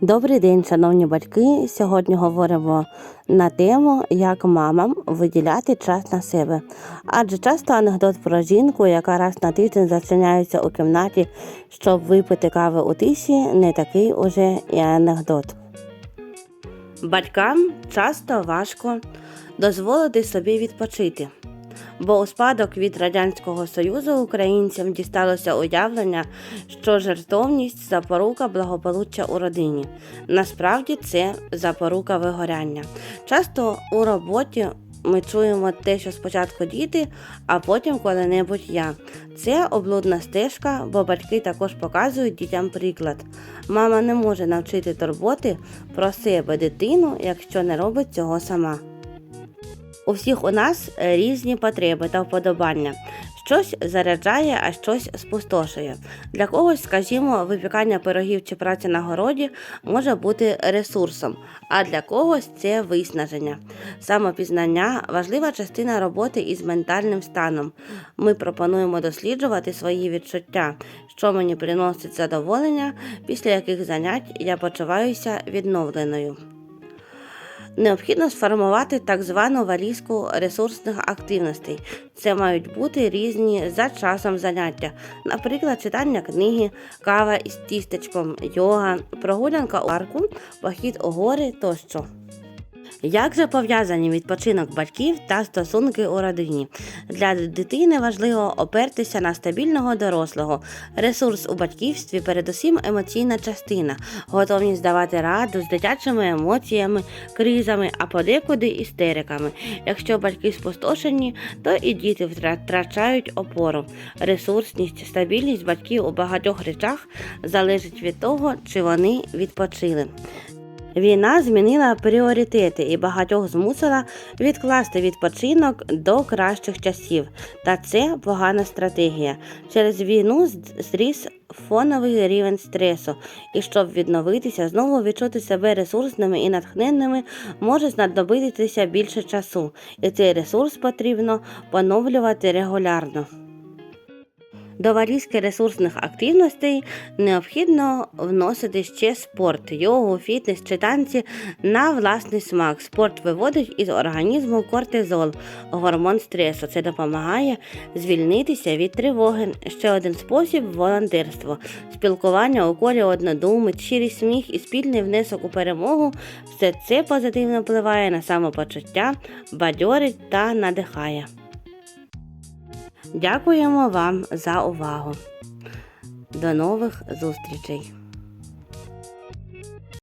Добрий день, шановні батьки. Сьогодні говоримо на тему, як мамам виділяти час на себе. Адже часто анекдот про жінку, яка раз на тиждень зачиняється у кімнаті, щоб випити кави у тиші, не такий уже і анекдот. Батькам часто важко дозволити собі відпочити. Бо у спадок від Радянського Союзу українцям дісталося уявлення, що жертовність запорука благополуччя у родині. Насправді це запорука вигоряння. Часто у роботі ми чуємо те, що спочатку діти, а потім коли-небудь я. Це облудна стежка, бо батьки також показують дітям приклад. Мама не може навчити турботи про себе дитину, якщо не робить цього сама. У всіх у нас е, різні потреби та вподобання. Щось заряджає, а щось спустошує. Для когось, скажімо, випікання пирогів чи праця на городі може бути ресурсом, а для когось це виснаження. Самопізнання важлива частина роботи із ментальним станом. Ми пропонуємо досліджувати свої відчуття, що мені приносить задоволення, після яких занять я почуваюся відновленою. Необхідно сформувати так звану валізку ресурсних активностей. Це мають бути різні за часом заняття, наприклад, читання книги, кава із тістечком, йога, прогулянка у парку, похід у гори тощо. Як же пов'язані відпочинок батьків та стосунки у родині? Для дитини важливо опертися на стабільного дорослого. Ресурс у батьківстві передусім емоційна частина, готовність давати раду з дитячими емоціями, кризами, а подекуди істериками. Якщо батьки спустошені, то і діти втрачають опору. Ресурсність, стабільність батьків у багатьох речах залежить від того, чи вони відпочили. Війна змінила пріоритети і багатьох змусила відкласти відпочинок до кращих часів. Та це погана стратегія. Через війну зріс фоновий рівень стресу, і щоб відновитися, знову відчути себе ресурсними і натхненними, може знадобитися більше часу, і цей ресурс потрібно поновлювати регулярно. До валізки ресурсних активностей необхідно вносити ще спорт, йогу, фітнес чи танці на власний смак. Спорт виводить із організму кортизол, гормон стресу. Це допомагає звільнитися від тривоги. Ще один спосіб волонтерство. Спілкування у колі однодумиць, щирий сміх і спільний внесок у перемогу. Все це позитивно впливає на самопочуття, бадьорить та надихає. Дякуємо вам за увагу. До нових зустрічей!